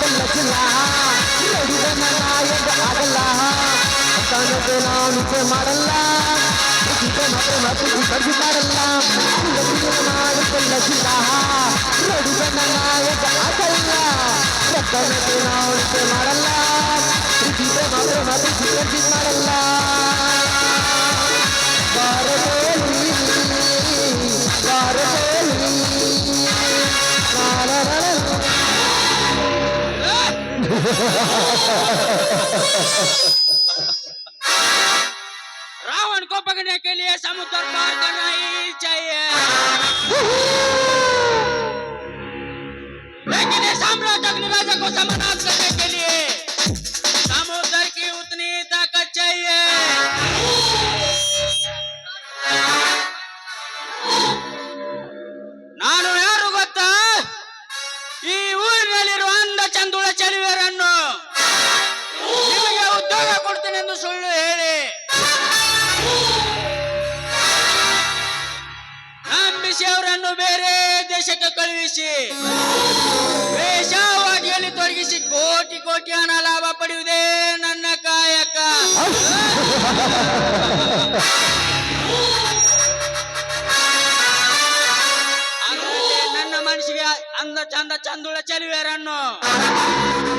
ಮಾಡಲ್ಲ ಜಿಲ್ಲ ನಡಿದ ನಾಯಕ ಆಗಲ್ಲ ತನಗೆ ನಾನು ನಿಜ ಮಾಡಲ್ಲ ಪ್ರೀತಿ ಮಾತ್ರ ಮಾತ್ರ ಖರ್ಚು ಮಾಡಲ್ಲ ನದಿನ ಮಾಡಲ್ಲ ಜಿಲ್ಲ ನಡಿದ ನಾಯಕ ಆಗಲ್ಲ ತನಗೆ ನಾವು ನಿಜ ಮಾಡಲ್ಲ ಪ್ರೀತಿ ಮಾತ್ರ ಮಾತ್ರ रावण को पकड़ने के लिए समुद्र पार करना ही चाहिए। लेकिन ये साम्राज्य अग्निराजा को समाप्त करने ಕಳುಹಿಸಿ. ವೇಷಾವಧಿಯಲ್ಲಿ ತೊಡಗಿಸಿ ಕೋಟಿ ಕೋಟಿ ಹಣ ಲಾಭ ಪಡೆಯುವುದೇ ನನ್ನ ಕಾಯಕ. ನನ್ನ ಮನಸ್ಸಿಗೆ ಅಂದ ಚಂದ ಚಂದುಳ ಚೆಲುವೆರನ್ನು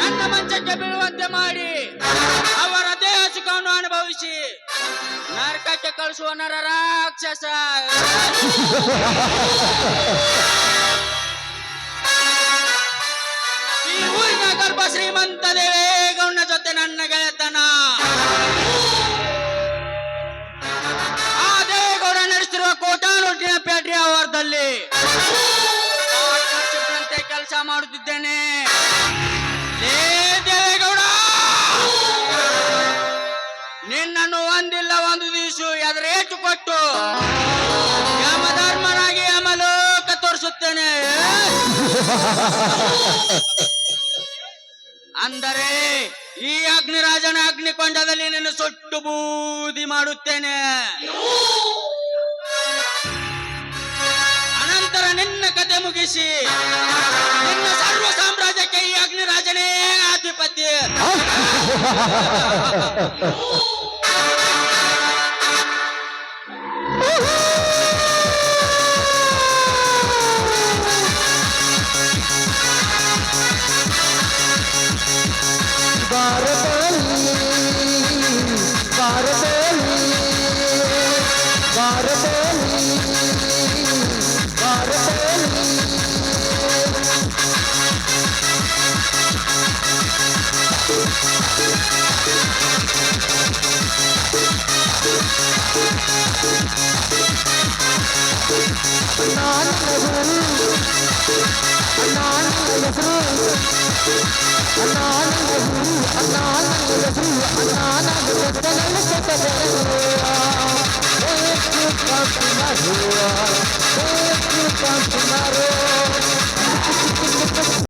ನನ್ನ ಮಂಚಕ್ಕೆ ಬೀಳುವಂತೆ ಮಾಡಿ ಅವರ ದೇಹ ಸುಖವನ್ನು ಅನುಭವಿಸಿ ನರಕಕ್ಕೆ ಕಳಿಸುವ ನರ ರಾಕ್ಷಸ. ಶ್ರೀಮಂತ ದೇವೇಗೌಡ ಜೊತೆ ನನ್ನ ಗೆಳೆತನ. ಆ ದೇವೇಗೌಡ ನಡೆಸಿರುವ ಕೋಟಾನುಟಿನ ಪೇಟೆಯ ವಾರದಲ್ಲಿ ಪಾರ್ಟ್ನರ್ಶಿಪ್ನಂತೆ ಕೆಲಸ ಮಾಡುತ್ತಿದ್ದೇನೆ. ದೇವೇಗೌಡ! ನಿನ್ನನ್ನು ಒಂದಿಲ್ಲ ಒಂದು ದಿವಸ ಎದುರೇಟು ಕೊಟ್ಟು ಯಮಧರ್ಮನಾಗಿ ಯಮಲೋಕ ತೋರಿಸುತ್ತೇನೆ. ಅಂದರೆ ಈ ಅಗ್ನಿರಾಜನ ಅಗ್ನಿಕೊಂಡದಲ್ಲಿ ನಿನ್ನ ಸುಟ್ಟು ಬೂದಿ ಮಾಡುತ್ತೇನೆ. ಅನಂತರ ನಿನ್ನ ಕತೆ ಮುಗಿಸಿ. ನಿನ್ನ ಸರ್ವ ಸಾಮ್ರಾಜ್ಯಕ್ಕೆ ಈ ಅಗ್ನಿರಾಜನೇ ಆಧಿಪತ್ಯ. I'm not அண்ணா நாங்கள் அண்ணா நாங்கள் அண்ணா நாங்கள்